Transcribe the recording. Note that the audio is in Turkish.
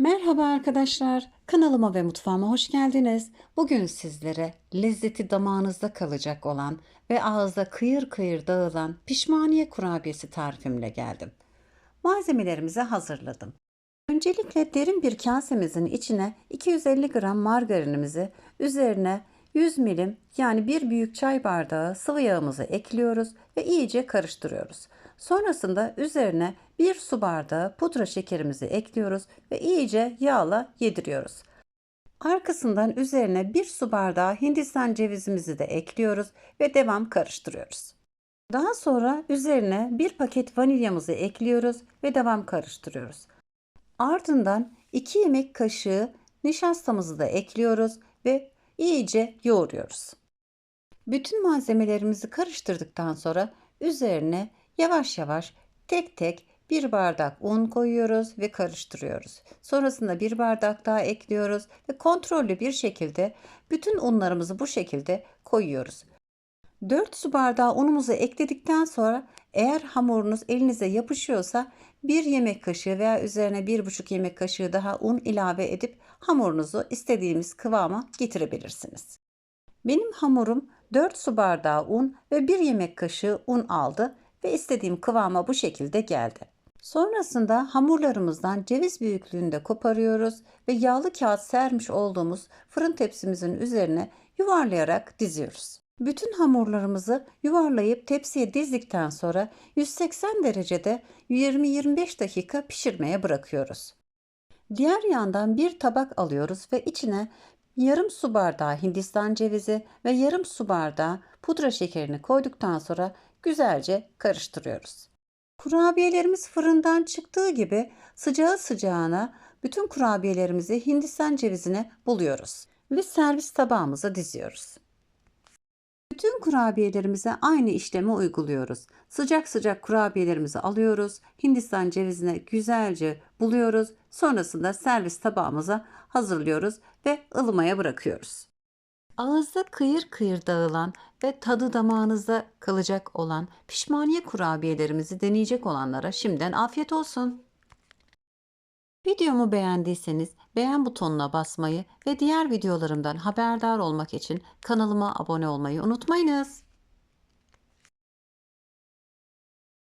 Merhaba arkadaşlar, kanalıma ve mutfağıma hoş geldiniz. Bugün sizlere lezzeti damağınızda kalacak olan ve ağızda kıyır kıyır dağılan pişmaniye kurabiyesi tarifimle geldim. Malzemelerimizi hazırladım. Öncelikle derin bir kasemizin içine 250 gram margarinimizi, üzerine 100 milim yani bir büyük çay bardağı sıvı yağımızı ekliyoruz ve iyice karıştırıyoruz. Sonrasında üzerine bir su bardağı pudra şekerimizi ekliyoruz ve iyice yağla yediriyoruz. Arkasından üzerine bir su bardağı hindistan cevizimizi de ekliyoruz ve devam karıştırıyoruz. Daha sonra üzerine bir paket vanilyamızı ekliyoruz ve devam karıştırıyoruz. Ardından 2 yemek kaşığı nişastamızı da ekliyoruz ve iyice yoğuruyoruz. Bütün malzemelerimizi karıştırdıktan sonra üzerine yavaş yavaş tek tek bir bardak un koyuyoruz ve karıştırıyoruz. Sonrasında bir bardak daha ekliyoruz ve kontrollü bir şekilde bütün unlarımızı bu şekilde koyuyoruz. 4 su bardağı unumuzu ekledikten sonra eğer hamurunuz elinize yapışıyorsa 1 yemek kaşığı veya üzerine 1,5 yemek kaşığı daha un ilave edip hamurunuzu istediğimiz kıvama getirebilirsiniz. Benim hamurum 4 su bardağı un ve 1 yemek kaşığı un aldı ve istediğim kıvama bu şekilde geldi. Sonrasında hamurlarımızdan ceviz büyüklüğünde koparıyoruz ve yağlı kağıt sermiş olduğumuz fırın tepsimizin üzerine yuvarlayarak diziyoruz. Bütün hamurlarımızı yuvarlayıp tepsiye dizdikten sonra 180 derecede 20-25 dakika pişirmeye bırakıyoruz. Diğer yandan bir tabak alıyoruz ve içine yarım su bardağı hindistan cevizi ve yarım su bardağı pudra şekerini koyduktan sonra güzelce karıştırıyoruz. Kurabiyelerimiz fırından çıktığı gibi sıcağı sıcağına bütün kurabiyelerimizi hindistan cevizine buluyoruz ve servis tabağımıza diziyoruz. Bütün kurabiyelerimize aynı işlemi uyguluyoruz. Sıcak sıcak kurabiyelerimizi alıyoruz. Hindistan cevizine güzelce buluyoruz. Sonrasında servis tabağımıza hazırlıyoruz ve ılımaya bırakıyoruz. Ağızda kıyır kıyır dağılan ve tadı damağınızda kalacak olan pişmaniye kurabiyelerimizi deneyecek olanlara şimdiden afiyet olsun. Videomu beğendiyseniz beğen butonuna basmayı ve diğer videolarımdan haberdar olmak için kanalıma abone olmayı unutmayınız.